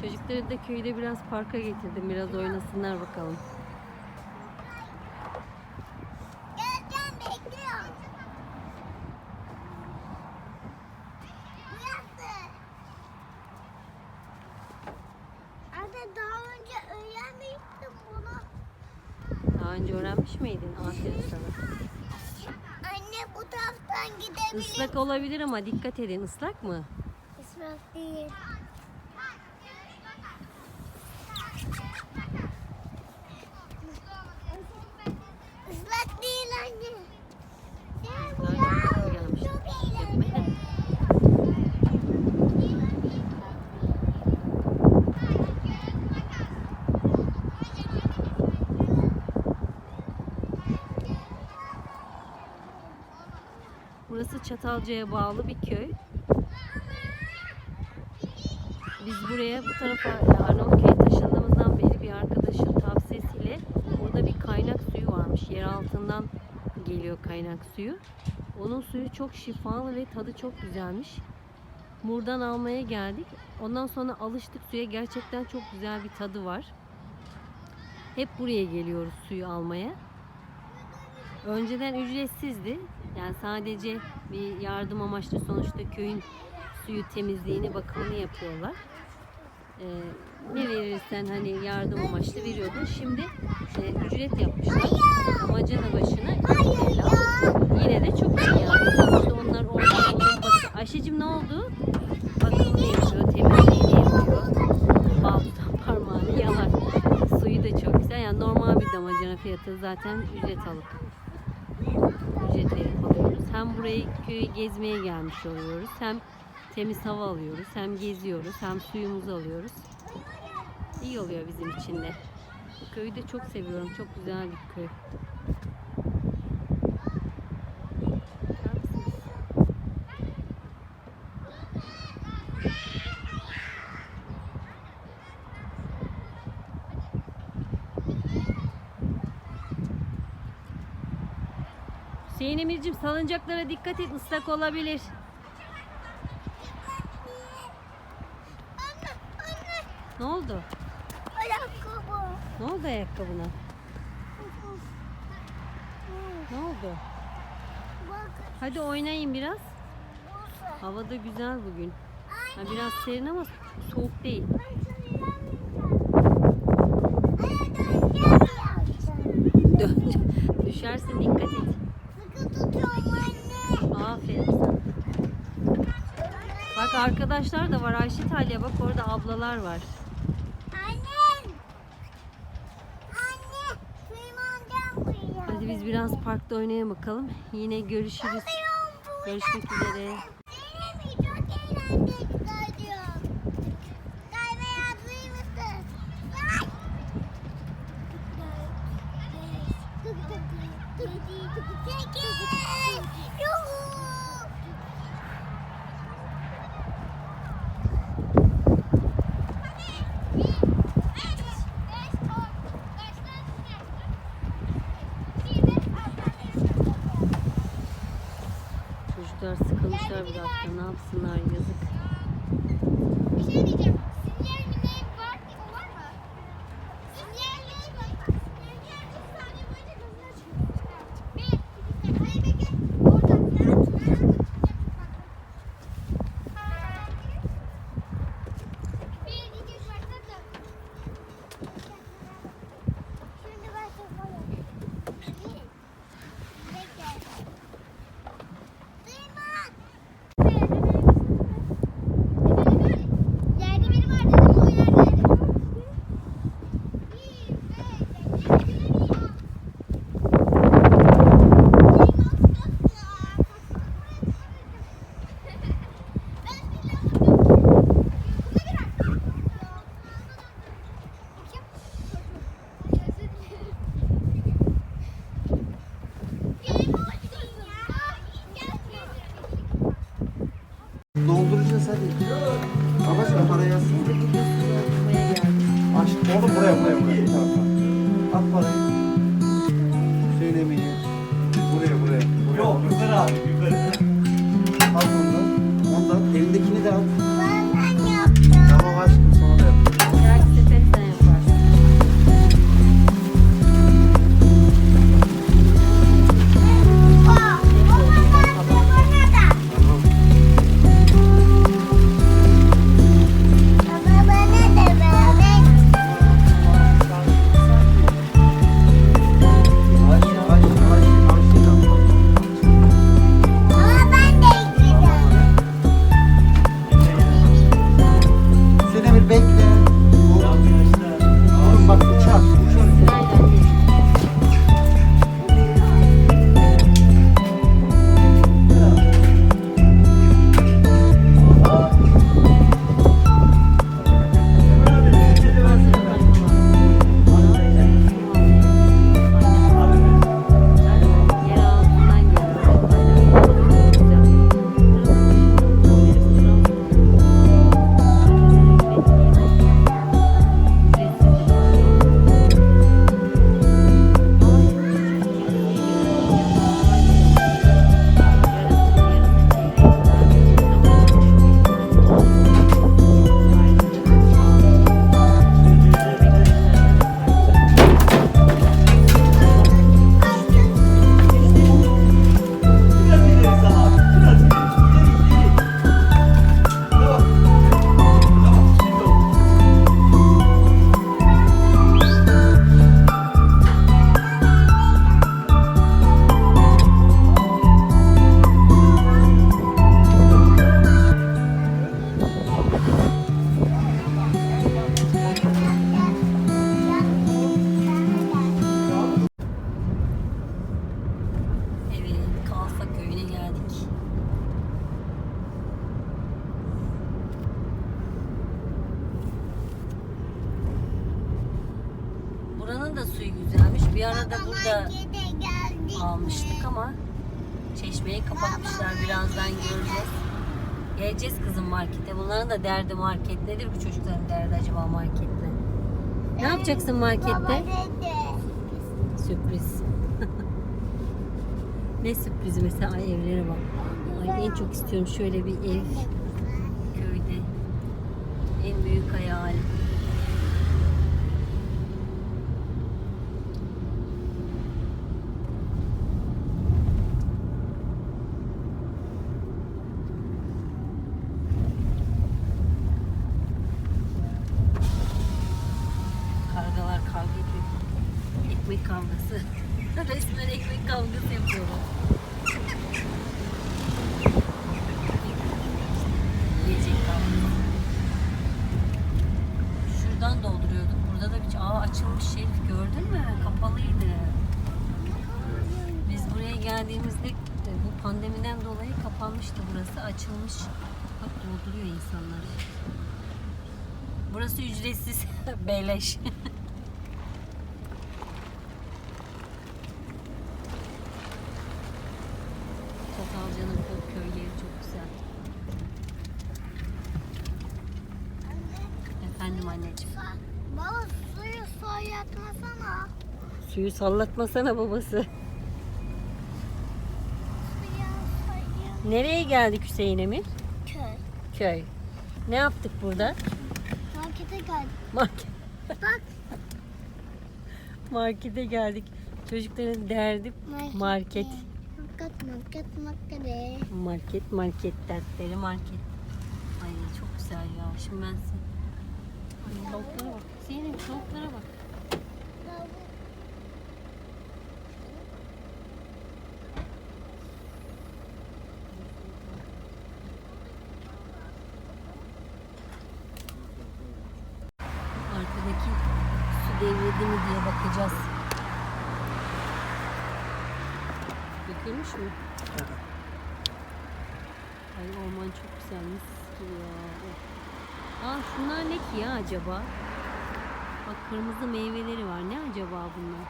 Çocukları da köyde biraz parka getirdim. Biraz oynasınlar bakalım. Geleceğim bekliyorum. Burası. Anne daha önce öğrenmiştim bunu. Daha önce öğrenmiş miydin? Aferin sana. Anne bu taraftan gidebilir. Islak olabilir ama dikkat edin. Islak mı? Islak değil. Islak değil anne. Çok eğlenceli. Burası Çatalca'ya bağlı bir köy. Biz buraya bu tarafa Arnavutköy'e taşındığımızdan beri bir arkadaşın tavsiyesiyle burada bir kaynak suyu varmış. Yer altından geliyor kaynak suyu. Onun suyu çok şifalı ve tadı çok güzelmiş. Buradan almaya geldik. Ondan sonra alıştık suya. Gerçekten çok güzel bir tadı var. Hep buraya geliyoruz suyu almaya. Önceden ücretsizdi. Yani sadece bir yardım amaçlı sonuçta köyün suyu temizliğini, bakımını yapıyorlar. Ee, ne verirsen hani yardım amaçlı veriyordun. Şimdi e, ücret yapmışlar. Amacına başına 2 lira. Yine de çok iyi yani. Sonuçta onlar orada bakı... Ayşe'cim ne oldu? Bakımını yapıyor, temizliğini yapıyor. Bal tutan parmağını yalar. Suyu da çok güzel. Yani normal bir damacana fiyatı zaten ücret alıp ücret verip alıyoruz. Hem burayı köyü gezmeye gelmiş oluyoruz. Hem temiz hava alıyoruz. Hem geziyoruz. Hem suyumuzu alıyoruz. İyi oluyor bizim için de. Bu köyü de çok seviyorum. Çok güzel bir köy. Hüseyin Emir'cim salıncaklara dikkat et ıslak olabilir. Anne, anne. Ne oldu? Ayakkabı. Ne oldu ayakkabına? Ne oldu? Bak, Hadi oynayın biraz. Hava da güzel bugün. Ha, biraz serin ama soğuk değil. Düşersin dikkat et. Sıkı tutuyorum anne. Aferin sana. Bak arkadaşlar da var. Ayşe Talya bak orada ablalar var. Hadi biz biraz parkta oynayalım bakalım. Yine görüşürüz. Görüşmek üzere. Benim sıkılmışlar bir hafta. Ne yapsınlar yazık. Bir şey diyeceğim. Sinyal mi ne var? O var mı? Sinyal ne var? Sinyal 3 saniye boyunca gözünü açıyor. Bir, iki, üç. Hayır bekle. Orada. Bir, iki, üç, başladı. Şimdi başlayalım. Bir, bekle. Duymak. Yerde biri var dedim o yerdeydi. Hadi. Babacığım parayı yazsın. Aç. Oğlum buraya buraya buraya. At parayı. Buranın da suyu güzelmiş. Bir arada burada almıştık ama çeşmeyi kapatmışlar. Birazdan göreceğiz. Geleceğiz kızım markete. Bunların da derdi market. Nedir bu çocukların derdi acaba markette? Ne yapacaksın markette? Sürpriz. ne sürprizi mesela Ay, evlere bak. Ay, en çok istiyorum şöyle bir ev köyde. En büyük hayalim. Ekmek kavgası. Resmen ekmek kavgası yapıyorlar. Yiyecek kavgası. Şuradan dolduruyorduk. Burada da bir aa açılmış şerif gördün mü? Kapalıydı. Biz buraya geldiğimizde e, bu pandemiden dolayı kapanmıştı burası. Açılmış. Bak dolduruyor insanlar. Burası ücretsiz. Beleş. Çatalca'nın köy köyleri çok güzel. Efendim anneciğim. Baba suyu soyatmasana. Suyu sallatmasana babası. Nereye geldik Hüseyin Emir? Köy. Köy. Ne yaptık burada? Markete geldik. Market. Bak. Markete geldik. Çocukların derdi market. Market market market. Market, market dertleri market. Ay çok güzel ya. Şimdi ben size... Ay tavuklara bak. Emir tavuklara bak. Arkadaki su devrildi mi diye bakacağız. Dökülmüş mü? Ay orman çok güzel mis gibi ya. Aa şunlar ne ki ya acaba? Bak kırmızı meyveleri var. Ne acaba bunlar?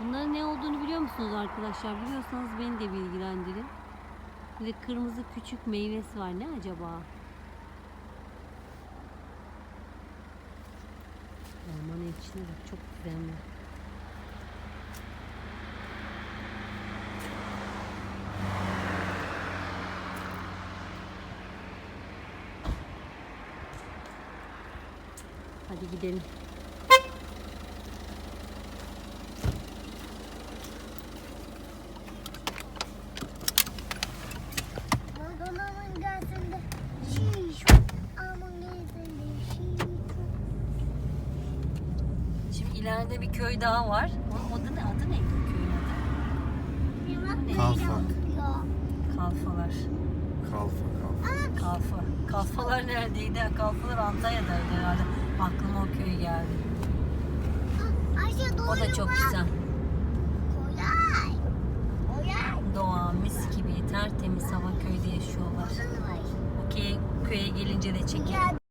Bunların ne olduğunu biliyor musunuz arkadaşlar? Biliyorsanız beni de bilgilendirin. Bir de kırmızı küçük meyvesi var. Ne acaba? Ormanın içine bak çok güzel mi? Hadi gidelim. Aman gelsin de şiş. Aman gelsin de şiş. Şimdi ileride bir köy daha var. O adı ne? Adı neydi o köyün adı? Kalfa. Kalfalar. Kalfa kalfa. Kalfa. Kalfalar neredeydi? Kalfalar Antalya'daydı herhalde. Aklıma o köy geldi. O da çok güzel. Doğa, mis gibi, tertemiz hava köyde yaşıyorlar. O köye, köye gelince de çekelim.